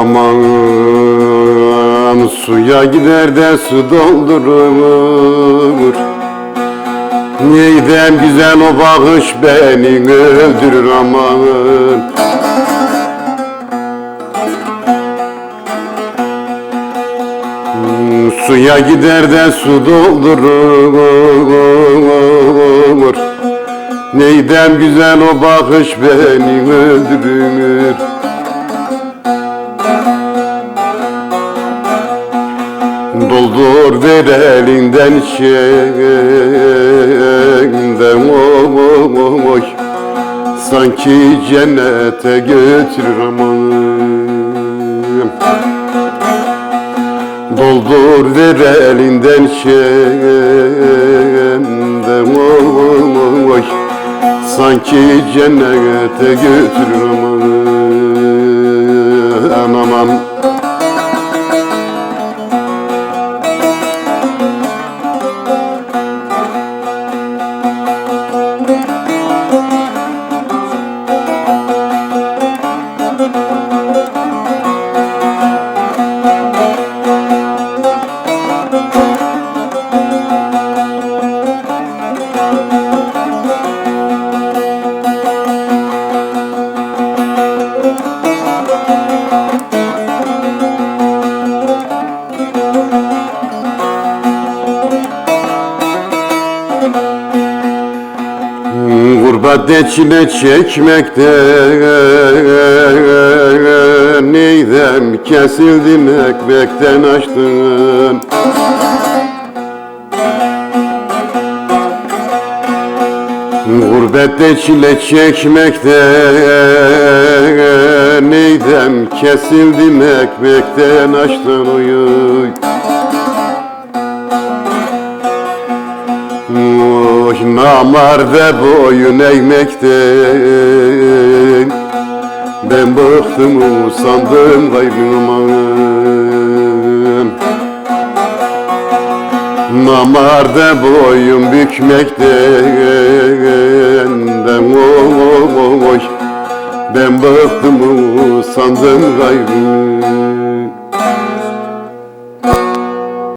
aman Suya gider de su doldurur. Neyden güzel o bakış beni öldürür aman. Suya gider de su doldurur. Neyden güzel o bakış beni öldürür Doldur ver elinden şeyden oy Sanki cennete götürür aman. Doldur ver elinden şeyden oy Sanki cennete götürür aman aman Gurbette çile çekmekte Neydem kesildim ekmekten açtın? Gurbette çile çekmekte Neydem kesildim ekmekten açtın? Uyuy namarda boyun eğmekten Ben bıktım usandım gayrıman Namarda boyun bükmekten Ben oy Ben bıktım usandım gayrıman